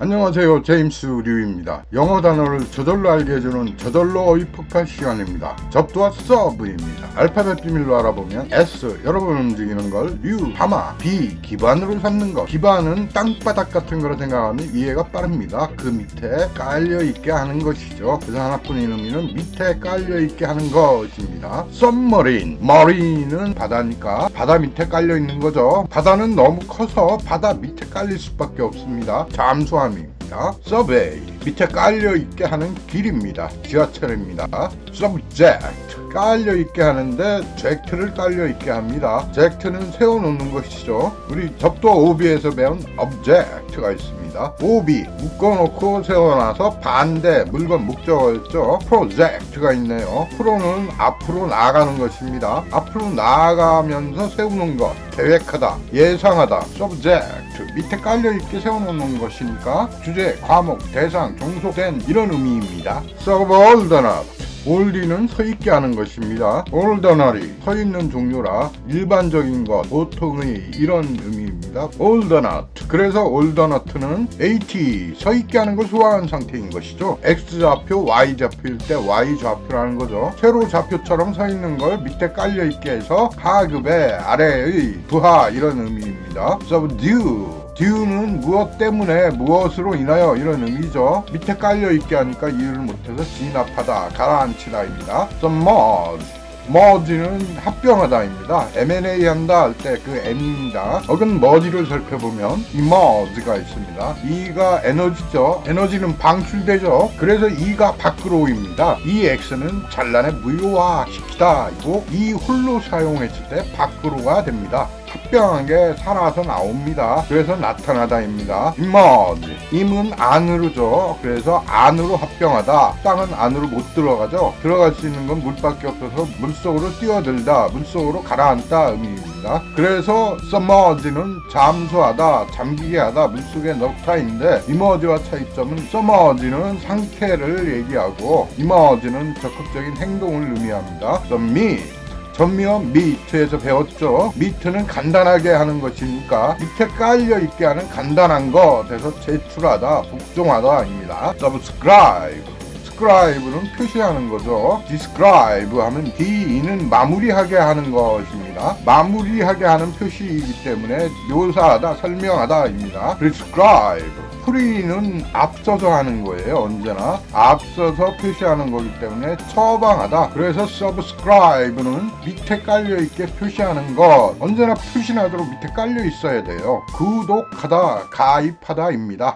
안녕하세요. 제임스 류입니다. 영어 단어를 저절로 알게 해주는 저절로 어휘 폭발 시간입니다. 접두와 서브입니다. 알파벳 비밀로 알아보면 S 여러 번 움직이는 걸 U 하마 B 기반으로 삼는 것. 기반은 땅바닥 같은 거로 생각하면 이해가 빠릅니다. 그 밑에 깔려있게 하는 것이죠. 그래서 하나뿐인 의미는 밑에 깔려있게 하는 것입니다. 썸머린 머린은 바다니까 바다 밑에 깔려있는 거죠. 바다는 너무 커서 바다 밑에 깔릴 수밖에 없습니다. 잠수함 army 입니다. 서베이 밑에 깔려 있게 하는 길입니다. 지하철입니다. subject 깔려 있게 하는데 젝트를 깔려 있게 합니다. 젝트는 세워놓는 것이죠. 우리 접도 오비에서 배운 object가 있습니다. 오비 묶어놓고 세워놔서 반대 물건 목적어였죠? project가 있네요. 프로는 앞으로 나아가는 것입니다. 앞으로 나아가면서 세우는 것 계획하다 예상하다 subject 밑에 깔려 있게 세워놓는 것이니까 주제 과목 대상 종속된 이런 의미입니다 subordinate 올리는 서 있게 하는 것입니다. 올더너리 서 있는 종류라 일반적인 것, 보통의 이런 의미입니다. 올더넛 그래서 올더넛은 AT 서 있게 하는 걸 소화한 상태인 것이죠. X 좌표, Y 좌표일 때 Y 좌표라는 거죠. 세로 좌표처럼 서 있는 걸 밑에 깔려 있게 해서 하급의 아래의 부하 이런 의미입니다. subdue 듀는 무엇 때문에 무엇으로 인하여 이런 의미죠. 밑에 깔려 있게 하니까 이해를 못해서 진압하다, 가라앉히다입니다. submerge 머지는 합병하다입니다. M&A 한다 할 때 그 M입니다. 어근 머지를 살펴보면 emerge가 있습니다. E가 에너지죠. 에너지는 방출되죠. 그래서 E가 밖으로입니다. 이 X는 잔란에 무효화시키다. 이고 이 홀로 사용했을 때 밖으로가 됩니다. 합병한 게 살아서 나옵니다. 그래서 나타나다입니다. emerge. 임은 안으로죠. 그래서 안으로 합병하다. 땅은 안으로 못 들어가죠. 들어갈 수 있는 건 물밖에 없어서 물속으로 뛰어들다, 물속으로 가라앉다 의미입니다. 그래서 submerge는 잠수하다, 잠기게 하다, 물속에 넣다인데 emerge와 차이점은 submerge는 상태를 얘기하고 emerge는 적극적인 행동을 의미합니다. submit 전미어 미트에서 배웠죠. 미트는 간단하게 하는 것이니까 밑에 깔려 있게 하는 간단한 것에서 제출하다, 복종하다입니다. subscribe. describe는 표시하는 거죠. describe 하면 D는 마무리하게 하는 것입니다. 마무리하게 하는 표시이기 때문에 묘사하다, 설명하다입니다. prescribe. 프리는 앞서서 하는 거예요. 언제나 앞서서 표시하는 거기 때문에 처방하다. 그래서 subscribe는 밑에 깔려 있게 표시하는 것. 언제나 표시나도록 밑에 깔려 있어야 돼요. 구독하다, 가입하다입니다.